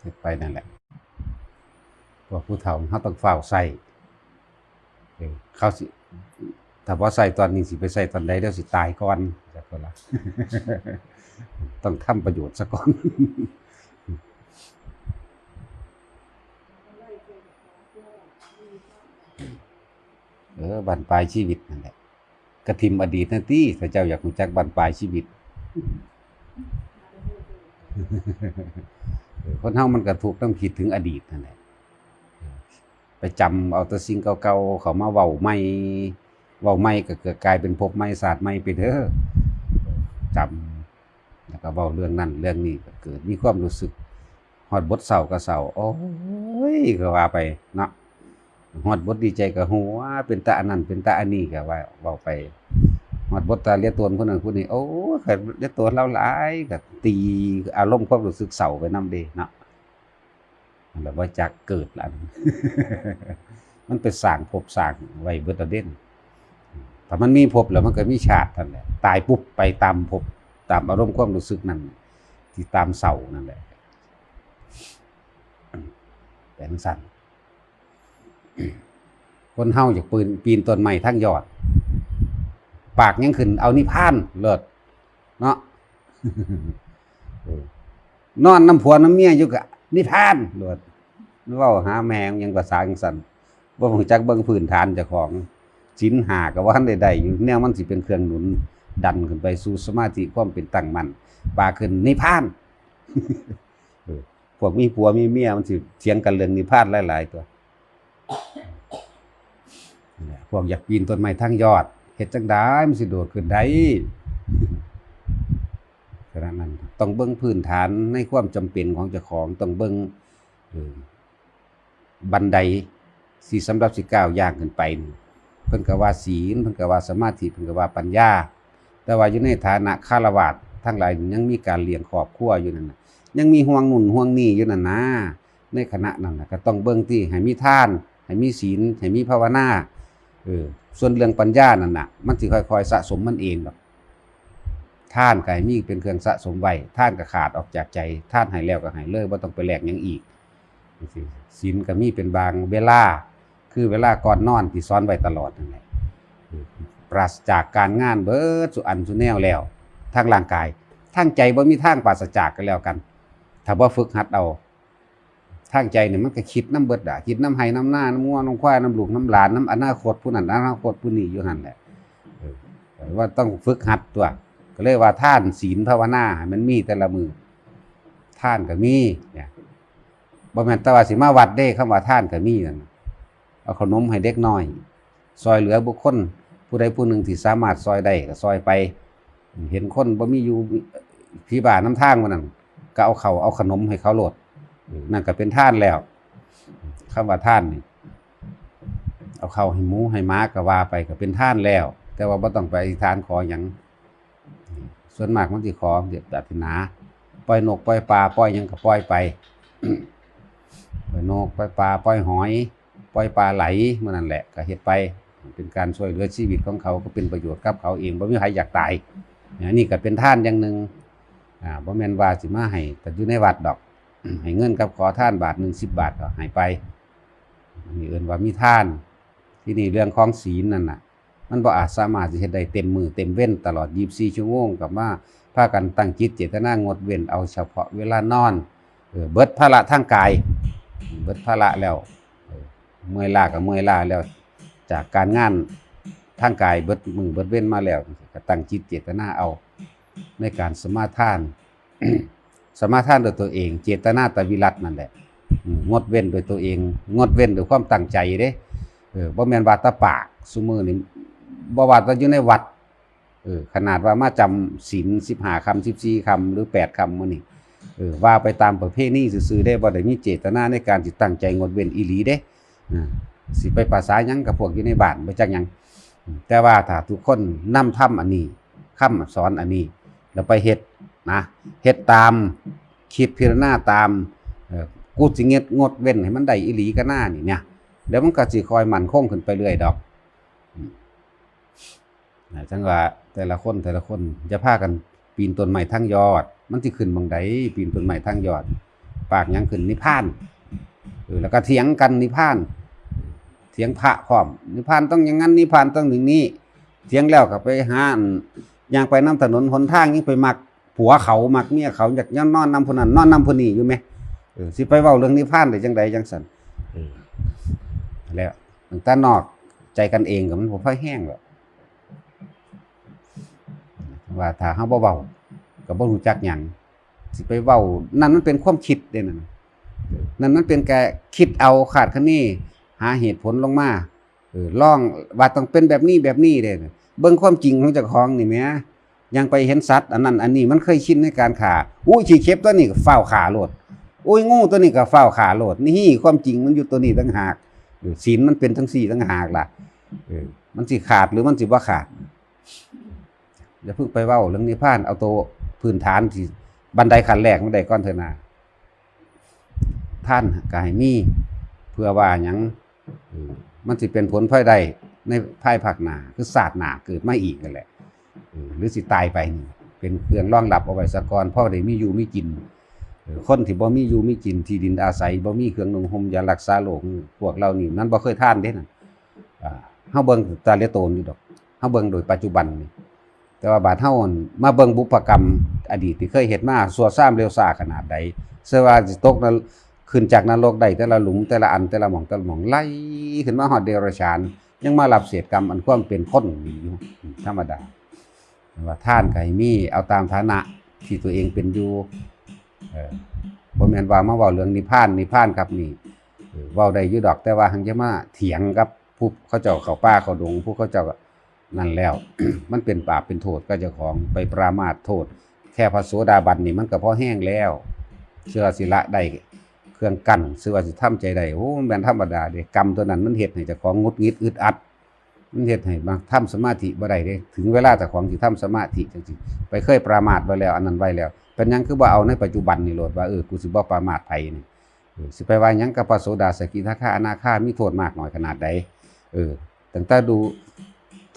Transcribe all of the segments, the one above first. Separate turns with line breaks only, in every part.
เฮ็ดไปนั่นแหละพวกผู้เฒ่าเขาต้องเฝ้าใส่เขาสิถ้าบ่ใส่ตอนนี้สิไปใส่ตอนใดเดี๋ยวสิตายก่อนจักคนละต้องทำประโยชน์ซะก่อนเออบันปลายชีวิตนั่นแหละกระทิมอดีตนั่นติถ้าเจ้าอยากรู้จักบันปลายชีวิต คนเฮามันก็ถูกต้องคิดถึงอดีตนั่นแหละไปจำเอาแต่สิ่งเก่าๆเขามาเว้าใหม่เว้าใหม่ก็เกิดกลายเป็นภพใหม่ศาสตร์ใหม่ไปเด้อจำแล้วก็เว้าเรื่องนั้นเรื่องนี้ก็เกิดมีความรู้สึกฮอดบทเศร้าก็เศร้าโอ้ยก็ว่าไปเนาะฮอดบทดีใจก็หัวเป็นตาอันนั้นเป็นตาอันนี้ก็ว่าเว้าไป หอดบทตาเลียตวนคนนั้นคนนี้โอ้ขันเลียตวนเราหลายก็ตีอารมณ์ความรู้สึกเศร้าไปนำเดเนาะมันแบบว่าจากเกิดและมันไปสร้างภพสร้างไว้เบิดเอาเด่นถ้ามันมีภพแล้วมันก็มีชาติท่านแหละตายปุ๊บไปตามภพตามอารมณ์ความรู้สึกนั้นที่ตามเศร้านั่นแหละแต่นังสั่นคนเฮาอยากปืนปีนต้นไม้ทั้งยอด ปากยังขึ้น เอานิพพานเลิศเนาะนอนน้ำผัวน้ำเมียอยู่กะนิพพานเลิศเว้าหาแมงยังภาษาจังซั่นบ่ฮู้จักเบิ่งพื้นฐานเจ้าของศีลหาก็ว่าทันได้ๆอยู่แนวมันสิเป็นเครื่องหนุน ดันขึ้นไปสู่สมาธิความเป็นตั้งมันปากขึ้นนิพพานพวกมีผัวมีเมียมันสิเถียงกันเรื่องนิพพานหลาย ๆ ตัวพวกอยากปีนต้นไม้ทางยอด เฮ็ดจังไดมันสิโดดขึ้นได้ขนาดนั้นต้องเบิ่งพื้นฐานในความจำเป็นของเจ้าของต้องเบิ่งเอ่อบันไดสิสำหรับสิก้าวย่างขึ้นไป เพิ่นก็ว่าศีลเพิ่นก็ว่าสมาธิเพิ่นก็ว่าปัญญา แต่ว่าอยู่ในฐานะฆราวาสทั้งหลายยังมีการเลี้ยงครอบครัวอยู่นั่นน่ะยังมีห่วงนุ่นห่วงนี่อยู่นั่นนะในขณะนั้นนะก็ต้องเบิ่งที่ให้มีท่านให้มีศีลให้มีภาวนา เออส่วนเรื่องปัญญานั่นน่ะ มันสิค่อยๆสะสมมันเองดอกท่านก็ให้มีเป็นเครื่องสะสมไว้ท่านก็ขาดออกจากใจท่านให้แล้วก็ให้เลยบ่าต้องไปแหลกยังอีกจังซี่ศีลก็มีเป็นบางเวลา คือเวลาก่อนนอนที่สอนไว้ตลอดนั่นแหละปราศจากการงานเบิดสุอันสุแนวแล้วทางร่างกายทางใจบ่มีทางปราศจากกันแล้วกัน ถ้าบ่ฝึกหัดเอา ทางใจเนี่ยมันก็คิดน้ำเบิดอะคิดน้ำไห้น้ำหน้าน้ำง่วน้ำควายน้ำลูกน้ำหลานน้ำอนาคตผู้นั้นอนาคตผู้นี้อยู่หันแหละว่าต้องฝึกหัดตัว ก็เลยว่าท่านศีลภาวนาให้มันมีแต่ละมือท่านก็มีเนี่ยบ่แม่นต่ว่าสิมาวัดเด้คำว่าท่านก็มีนั่นเอาขนมให้เด็กน้อย ซอยเหลือบุคคลผู้ใดผู้หนึ่งที่สามารถซอยได้ก็ซอยไป เห็นคนบ่มีอยู่พี่บ้านน้ำทางมันนั่นก็เอาเขาเอาขนมให้เขาโหลด นั่นก็เป็นท่านแล้วคำว่าท่านนี่เอาเข้าให้หมูให้ม้าก็ว่าไปก็เป็นท่านแล้ว แต่ว่าบ่ต้องไปอธิษฐานขอหยังส่วนมากมันสิขอเดี๋ยวปรารถนาปล่อยนกปล่อยปลาปล่อยยังก็ปล่อยไปปล่อยนกปล่อยปลาปล่อยหอย ปล่อยปลาไหลมื่อนั่นแหละก็เฮ็ดไป เป็นการช่วยเหลือชีวิตของเขาก็เป็นประโยชน์กับเขาเองบ่มีใครอยากตายอันนี้ก็เป็นท่านอย่างหนึ่งอ่าบ่แม่นว่าสิมาให้แต่อยู่ในวัดดอก ให้เงินกับขอท่านบาทหนึ่งสิบบาทก็ให้ไปอันนี้เอิ้นว่ามีท่าน ที่นี่เรื่องของศีลนั่นน่ะ มันบ่อาจสามารถสิเฮ็ดได้เต็มมือเต็มเว้นตลอด24ชั่วโมงกับว่าพากันตั้งจิตเจตนางดเว้นเอาเฉพาะเวลานอนเออเบิดภาระทางกาย เบิดภาระแล้วเมื่อยล้าก็เมื่อยล้าแล้ว จากการงานทางกายเบิดมือเบิดเว้นมาแล้วก็ตั้งจิตเจตนาเอาในการสมาทาน สมาทานโดยตัวเอง เจตนาตวิรัตนั่นแหละงดเว้นโดยตัวเอง งดเว้นโดยความตั้งใจเด้เออบ่แม่นว่าตาปากซุมือนี่บ่ว่าแตาอยู่ในวัดเออขนาดว่ามาจำศีล15คำ14คำหรือ8คำมื้อนี้เออว่าไปตามประเพณีซื่อๆได้บ่ได้มีเจตนาในการสิตั้งใจงดเว้นอีหลีเด้อสิไปภาษาหยังกับพวกอยู่ในบ้านบ่จักหยังแต่ว่าถ้าทุกคนนำธรรมอันนี้คำสอนอันนี้ แล้วไปเฮ็ด นะเฮ็ดตามคิดพิจารณาตามกูสิเงดงดเว้นให้มันได้อีหลีก็หน้านี่เนี่ยเดี๋ยวมันก็สิคอยมันคงขึ้นไปเรื่อยดอกนะจังว่าแต่ละคนแต่ละคนจะพากันปีนต้นไม้ทั้งยอด มันสิขึ้นบังไดปีนต้นไม้ทั้งยอด ปากยังขึ้นนิพพานแล้วก็เถียงกันนิพพานเถียงพระพร้อมนิพพานต้องอย่างนั้นนิพพานต้องอย่างนี้เถียงแล้วก็ไปหาอันย่างไปน้ำถนนหนทางนี่งไปมัก ผัวเขามักเมียเขาอยากย่นนอนนำผู้นั้นนอนนำผู้นี้อยู่ไหมเออสิไปเว้าเรื่องนิพพานได้จังใดจังสันเออแล้วตั้งแต่นอกใจกันเองก็มันบ่ค่อยแห้งหรอกว่าถ้าเฮาบ่เว้าก็บ่รู้จักหยังสิไปเว้านั่นมันเป็นความคิดเด้นั่นนั่นมันเป็นแกคิดเอาขาดคะเนหาเหตุผลลงมาเออล่องว่าต้องเป็นแบบนี้แบบนี้เด้เบิ่งความจริงของเจ้าของนี่แหม ยังไปเห็นสัตว์อันนั้นอันนี้มันเคยชินในการขาอุ้ยขี้เข็บตัวนี้ก็เฝ้าขาโลดอุ้ยงูตัวนี้ก็เฝ้าขาโลดนี่ความจริงมันอยู่ตัวนี้ต่างหากศีลมันเป็นทั้งสี่ต่างหากล่ะมันสิขาดหรือมันสิบ่าขาดอย่าเพิ่งไปเว้าเรื่องนิพพานเอาตัวพื้นฐานที่บันไดขั้นแรกมันไดก่อนเถอนะท่านกายมีเพื่อว่าหยังมันสิเป็นผลพลอยไดในภายภาคหนาคือศาสตร์หนาเกิดไมาอีกนั่นแหละ หรือสิตายไปนี่เป็นเครื่องรองรับเอาไว้สะกอนพ่อได้มีอยู่มีกินคนที่บ่มีอยู่มีกินที่ดินอาศัยบ่มีเครื่องนุ่งห่มยารักษาโรคพวกเรานี่มันบ่เคยท่านเด้นั่นอ่าเฮาเบิ่งตาเลโตนอยู่ดอกเฮาเบิ่งโดยปัจจุบันนี่แต่ว่าบาดเฮาอั่นมาเบิ่งบุพกรรม อดีตที่เคยเฮ็ดมาสัวซ่าเร็วซ่าขนาดใดเสื้อว่าสิตกนรกขึ้นจากนรกได้แต่ละหลุมแต่ละอันแต่ละหม่องแต่ละหม่องไล่ขึ้นมาฮอดเดรัจฉานยังมารับเศษกรรมอันความเป็นคนอยู่ธรรมดา ว่าท่านก็ให้มีเอาตามฐานะที่ตัวเองเป็นอยู่เออบ่แม่นว่ามาเว้าเรื่องนิพพานนิพพานครับนี่เว้าได้อยู่ดอกแต่ว่าหังจะมาเถียงกับผู้เขาเจ้าเขาป่าเขาดงผู้เขาเจ้านั่นแล้ว มันเป็นบาปเป็นโทษก็จ้าของไปปรามาทโทษ แค่พระโสดาบันนี่มันก็พอแห้งแล้วเชื่อสิละได้เครื่องกั้นซื้อสิทำใจได้โอ้มันธรรมดาเด้กรรมตัวนั้นมันเฮ็ดให้เจ้าของงดงิดอึดอัด มันเฮ็ดให้มาทำสมาธิบ่ได้เด้ถึงเวลาเจ้าของสิทำสมาธิจังซี่ไปเคยประมาทไว้แล้ว อันนั้นไว้แล้ว เป็นหยังคือบ่เอาในปัจจุบันนี่โลดว่าเออกูสิบ่ประมาทไผนี่สิไปว่าหยังกับพระโสดาสกิทาคาอนาคามีโทษมากน้อยขนาดใดเออตั้งแต่ดู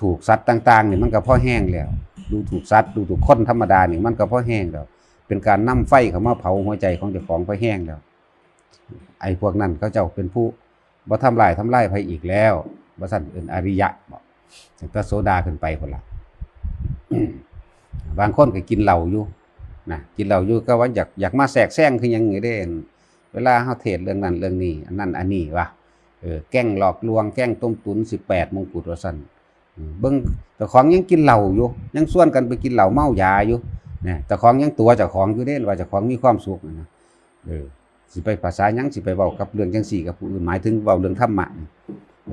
ถูกสัตว์ต่างๆนี่มันก็พอแห้งแล้ว ดูถูกสัตว์ดูถูกคนธรรมดานี่มันก็พอแห้งแล้วเป็นการนำไฟเข้ามาเผาหัวใจของเจ้าของพอแห้งแล้ว ไอ้พวกนั้นเขาเจ้าเป็นผู้บ่ทำลายทำลายภัยอีกแล้ว บ่สั่นเป็นอริยะบอกถึงพระโสดาขึ้นไปคนละบางคนก็กินเหล้าอยู่นะกินเหล้าอยู่ก็ว่าอยากอยากมาแสกแซงคือยังไงเด้นเวลาเฮาเทศเรื่องนั้นเรื่องนี้ อันนั้นอันนี้วะเออแกล้งหลอกลวงแกล้งต้มตุน18มงกุฎว่าซั่นเบิ่งเจ้าของยังกินเหล้าอยู่ ยังส่วนกันไปกินเหล้าเมายาอยู่นะเจ้าของยังตัวเจ้าของอยู่เด้ว่าเจ้าของมีความสุขนะเออสิไปภาษายังสิไปเว้ากับเรื่องจังซี่กับผู้อื่นหมายถึงเว้าเรื่องธรรมะ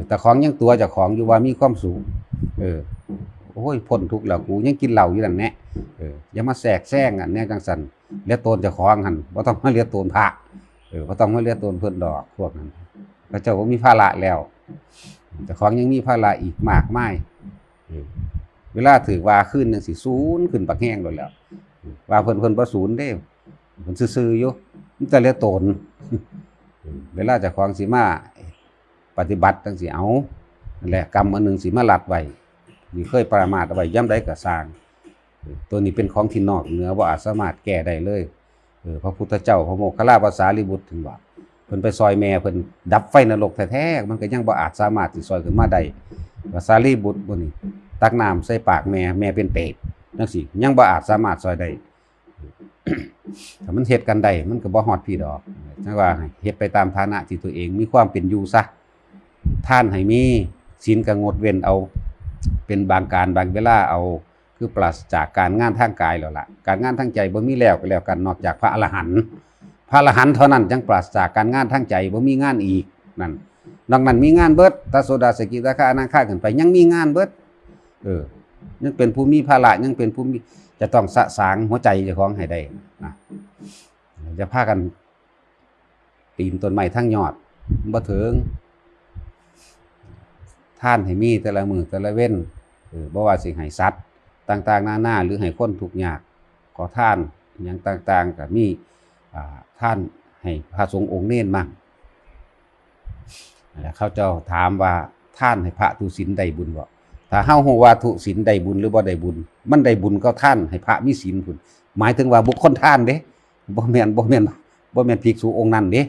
แต่ของยังตัวจ้าของอยู่ว่ามีความสูงเออโอ้ยพ้นทุกข์แล้วกูยังกินเหล้าอยู่นั่นแหละเอออย่ามาแทรกแซงอันแน่จังซั่นเลียตนจ้าของหันบ่ต้องมาเลียตนพระเออบ่ต้องมาเลียตนเพิ่อนดอกพวกนั้นพระเจ้าบ่มีภาระแล้วเจ้าของยังมีภาระอีกมากมายเออเวลาถือว่าขึ้นจังสิศูนย์ขึ้นปักแห้งโดนแล้ว ว่าเพิ่นเพิ่นบ่ศูนย์เด้เพิ่นซื่อๆอยู่มันจะเรียตนเวลาเจะของสีมา ปฏิบัติตั้งสีเอาแหละกรรมอันหนึ่งสีมาหลัดไว้นี่เคยประมาทเอาไว้ย่ำได้กับสร้าง ตัวนี้เป็นของที่นอกเหนือว่าอาจสามารถแก้ได้เลยเออพระพุทธเจ้าพระโมคคัลลาภาษาลิบุตรถึงว่าเพิ่นไปซอยแม่เพิ่นดับไฟนรกแท้ๆมันก็ยังบ่อาจสามารถสิซอยขึ้นมาได้ภาษาลิบุตรบ่นี่ตักน้ำใส่ปากแม่แม่เป็นเปรตจังซี่ยังบ่อาจสามารถซอยได้ถ้ามันเฮ็ดกันได้มันก็บ่ฮอดพี่ดอกจังว่าให้เฮ็ดไปตามฐานะที่ตัวเองมีความเป็นอยู่ซะ ท่านให้มีศีลก็งดเว้นเอา เป็นบางการบางเวลาเอา คือปราศจากการงานทางกายแล้วล่ะ การงานทางใจบ่มีแล้วก็แล้วกันนอกจากพระอรหันต์พระอรหันต์เท่านั้นจังปราศจากการงานทางใจบ่มีงานอีกนั่นนอกนั้นมีงานเบิดตาโสดาสกิทาคาอนาคาขึ้นไปยังมีงานเบิดเออยังเป็นผู้มีภาระยังเป็นผู้มีจะต้องสะสางหัวใจเจ้าของให้ได้นะจะพากันปีนต้นไม้ทั้งยอดบ่ถึง ท่านให้มีแต่ละมือแต่ละเว้นเออบ่ว่าสิให้สัตว์ต่างๆหน้าๆหรือให้คนทุกข์ยากขอท่านอย่างต่างๆก็มีอ่าท่านให้พระสงฆ์องค์เน้นมั่งแล้วเขาเจ้าถามว่าท่านให้พระทุศีลได้บุญบ่ถ้าเฮาฮู้ว่าทุศีลได้บุญหรือบ่ได้บุญ มันได้บุญก็ท่านให้พระมีศีลพุ่นหมายถึงว่าบุคคลท่านเด้บ่แม่นบ่แม่นบ่แม่นภิกษุองค์นั้นเด้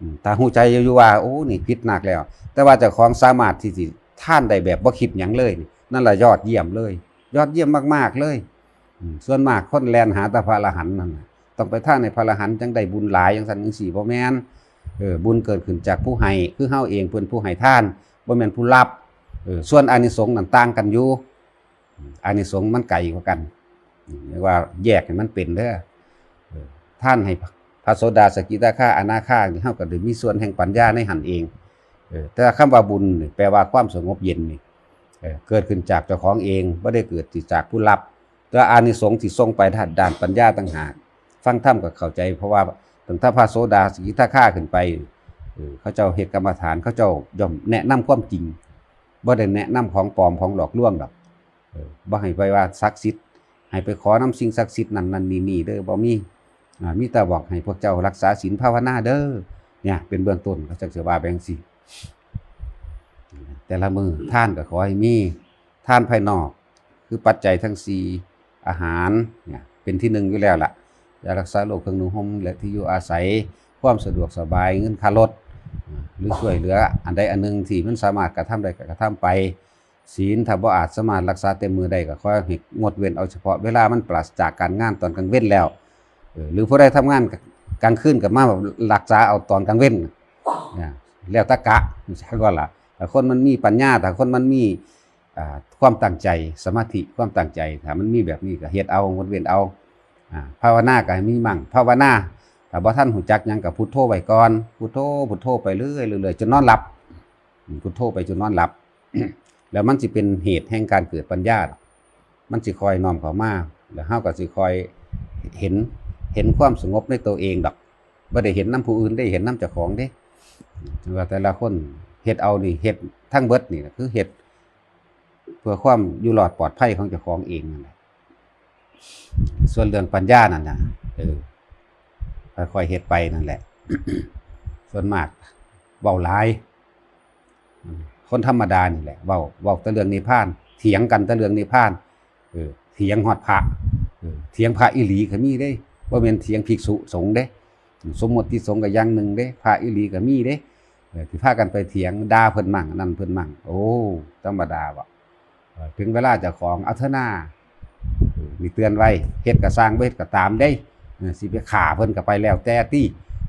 อืมถ้าฮู้ใจอยู่ว่าโอ้นี่ผิดหนักแล้ว แต่ว่าเจ้าของสามารถที่สิ ท่านได้แบบบ่คิดหยังเลยนี่นั่นล่ะยอดเยี่ยมเลย ยอดเยี่ยมมากๆเลย ส่วนมากคนแลนหาต่พระอรหันต์นั่นต้องไปท่านในพระอรหันต์จังได้บุญหลายจังซั่นจังซี่บ่แม่นเออบุญเกิดขึ้นจากผู้ให้คือเฮาเองเพิ่นผู้ให้ท่านบ่แม่นผู้รับเออส่วนอานิสงส์ต่างกันอยู่อานิสงส์มันไกลกว่ากันเรียกว่าแยกให้มันเป็นเด้อเอท่านให้พระโสดาสกิทาคาอนาคาเฮาก็ได้มีส่วนแห่งปัญญาในหันเอง แต่คำว่าบุญแปลว่าความสงบเย็นนี่เกิดขึ้นจากเจ้าของเองไม่ได้เกิดจากผู้รับ แต่อานิสงส์ที่ทรงไปด้านด้านปัญญาต่างหากฟังธรรมก็เข้าใจ เพราะว่าถึงถ้าพระโสดาสกิทาข้าขึ้นไปเขาเจ้าเหตุกรรมฐานเขาเจ้าย่อมแนะนำความจริงบ่ได้แนะนำของปลอมของหลอกลวงดอกบ่ให้ไปว่าศักดิ์สิทธิ์ให้ไปขอน้ำสิ่งศักดิ์สิทธิ์นั่นนั่นนี่นี่เด้อบ่มีอ่ามีแต่บอกให้พวกเจ้ารักษาศีลภาวนาเด้อเนี่ยเป็นเบื้องต้นเขาจักสิว่าแบงสิ แต่ละมือท่านก็ขอให้มีท่านภายนอก คือปัจจัยทั้งสี่อาหารเนี่ยเป็นที่หนึ่งอยู่แล้วล่ะยารักษาโรคเครื่องนุ่งห่มและที่อยู่อาศัยความสะดวกสบายเงินค่ารถหรือช่วยเหลืออันใดอันหนึ่งที่มันสามารถกระทำได้ก็กระทำไป ศีลถ้าบ่อาจสามารถรักษาเต็มมือได้ก็ขอให้งดเว้นเอาเฉพาะเวลามันปราศจากการงานตอนกลางเว้นแล้วหรือผู้ใดทำงานกลางคืนก็มาแบบรักษาเอาตอนกลางเว้นเนี่ย แล้วตะกะใช่ก็ล่ะถ้าคนมันมีปัญญาถ้าคนมันมีความตั้งใจสมาธิความตั้งใจถ้ามันมีแบบนี้ก็เฮ็ดเอางดเว้นเอาภาวนาก็มีมั่งภาวนาถ้าบ่ท่านหูจักยังก็พุทโธไว้ก่อนพุทโธพุทโธไปเรื่อยๆเรื่อยจนนอนหลับพุทโธไปจนนอนหลับ แล้วมันสิเป็นเหตุแห่งการเกิดปัญญา มันสิคอยน้อมเข้ามาแล้วเฮาก็สิคอยเห็นเห็นความสงบในตัวเองดอกบ่ได้เห็นน้ำผู้อื่นได้เห็นน้ำเจ้าของเด้ ถือว่าแต่ละคนเฮ็ดเอานี่เฮ็ดทั้งเบิดนี่นะคือเฮ็ดเพื่อความอยู่รอดปลอดภัยของเจ้าของเองนั่นแหละส่วนเรื่องปัญญานั่นน่ะเออค่อยๆเฮ็ดไปนั่นแหละ ส่วนมากเว้าหลาย คนธรรมดานี่แหละเว้าเว้าแต่เรื่องนิพพาน เถียงกันแต่เรื่องนิพพาน เออเถียงฮอดพระเถียงพระอีหลีก็มีเด้บ่แม่นเถียงภิกษุสงฆ์เด้ สมมติสงฆ์ก็อย่างหนึ่งเด้ พระอีหลีก็มีเด้ ที่พากันไปเถียงด่าเพิ่นมั่งนั่นเพิ่นมั่งโอ้ธรรมดาบ่ถึงเวลาเจ้าของเอาเถอะหน้ามีเตือนไว้เฮ็ดก็สร้างเฮ็ดก็ตามเด้สิไปฆ่าเพิ่นก็ไปแล้วแต่ติ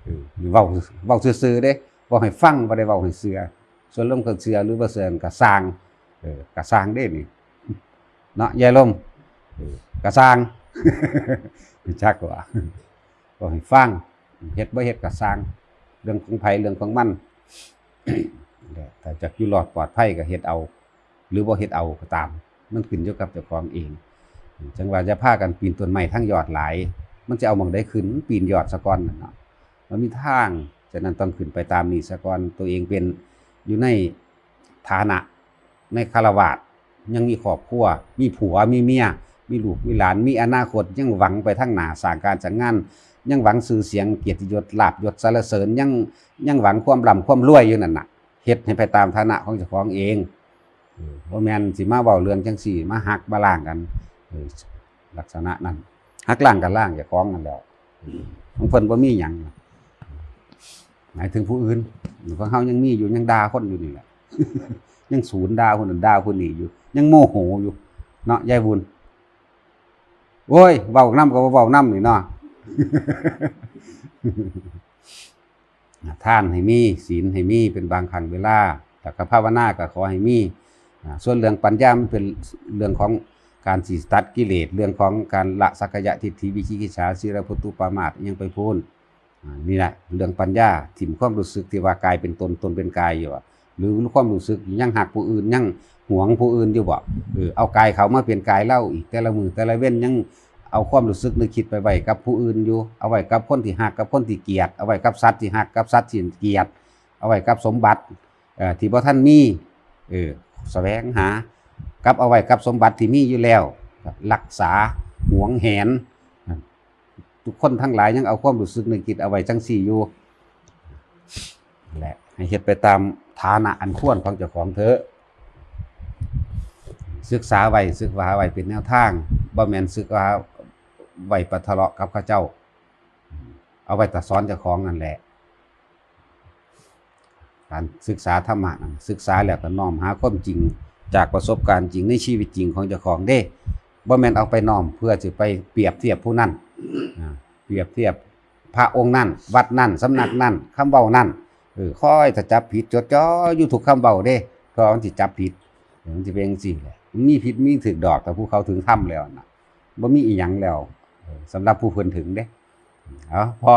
เออเว้าเว้าซื่อๆเด้บ่ให้ฟังบ่ได้เว้าให้เชื่อส่วนลมก็เชื่อหรือบ่เชื่อก็สร้างเออก็สร้างเด้นี่เนาะยายลมเออก็สร้างจักว่าบ่ให้ฟังเฮ็ดบ่เฮ็ดก็สร้างเรื่องของไผเรื่องของมัน แต่จากอยู่รอดปลอดภัยก็เฮ็ดเอา หรือบ่าเฮ็ดเอาก็ตาม มันขึ้นอยู่กับเจ้าของเอง จังว่าจะพากันปีนต้นไม้ทั้งยอดหลาย มันจะเอาหม่องใดขึ้นปีนยอดซะก่อนนั่นเนาะมันมีทางฉะนั้นต้องขึ้นไปตามนี้ซะก่อนตัวเองเป็นอยู่ในฐานะในคารวาสยังมีครอบครัว มีผัวมีเมีย มีลูกมีหลานมีอนาคตยังหวังไปทางหนาสางการจัดงาน ยังหวังชื่อเสียงเกียรติยศลาบยศสรรเสริญยังยังหวังความร่ำความรวยอยู่นั่นน่ะเฮ็ดให้ไปตามฐานะของเจ้าของเองเออบ่แมนสิมาเว้าเรื่องจังซี่ มาหักมาล้างกันลักษณะนั้นหักล้างกันล้างเจ้าของนั่นแล้วของเพิ่นบ่มีหยังหมายถึงผู้อื่นของเฮายังมีอยู่ยังด่าคนอยู่นี่แหละยังศูนย์ด่าคนนั้นด่าคนนี้อยู่ ยังโมโหอยู่ เนาะยายบุญโอ้ยเว้านํก็บ่เว้านํนี่เนาะ ท่านให้มีศีลให้มีเป็นบางครั้งเวลาแต่ก็ภาวนาก็ขอให้มีส่วนเรื่องปัญญามันเป็นเรื่องของการสีสตัดกิเลสเรื่องของการละสักกายทิฏฐิวิชิกิจฉาสิรพุตุปามาตยังไปพูนนี่แหละเรื่องปัญญาถิ่มความรู้สึกที่ว่ากายเป็นตนตนเป็นกายอยู่หรือความรู้สึกยังหักผู้อื่นยังหวงผู้อื่นอยู่บ่เออเอากายเขามาเป็นกายเล่าอีกแต่ละมือแต่ละเว้นยัง เอาความรู้สึกนึกคิดไปไว้กับผู้อื่นอยู่ เอาไว้กับคนที่หักกับคนที่เกลียดเอาไว้กับสัตว์ที่หักกับสัตว์ที่เกลียดเอาไว้กับสมบัติที่บ่ท่านมีเออแสวงหา กับเอาไว้กับสมบัติที่มีอยู่แล้ว รักษาหวงแหน ทุกคนทั้งหลายยังเอาความรู้สึกนึกคิดเอาไว้จังสี่อยู่แหละให้เฮ็ดไปตามฐานะอันควรของเจ้าของเถอะศึกษาไว้ศึกษาไว้เป็นแนวทางบ่แม่นศึกษา ไว้ปะทะเลาะกับเขาเจ้า เอาไว้แต่สอนเจ้าของนั่นแหละ การศึกษาธรรมะศึกษาแล้วก็น้อมหาความจริงจากประสบการณ์จริงในชีวิตจริงของเจ้าของเด้บ่แมนเอาไปน้อมเพื่อสิไปเปรียบเทียบผู้นั้นเปรียบเทียบพระองค์นั้นวัดนั้นสำนักนั้นคำเว้านั้นเออค่อยถ้าจับผิดจดจ่ออยู่ทุกคำเว้าเด้เพราะมันสิจับผิดเดี๋ยวมันสิเป็นจังซี่แหละมีผิดมีถูกดอกแต่ผู้เขาถึงถ้ำแล้วน่ะบ่มีอีหยังแล้ว สำหรับผู้เพิ่นถึงเด้อเอพอ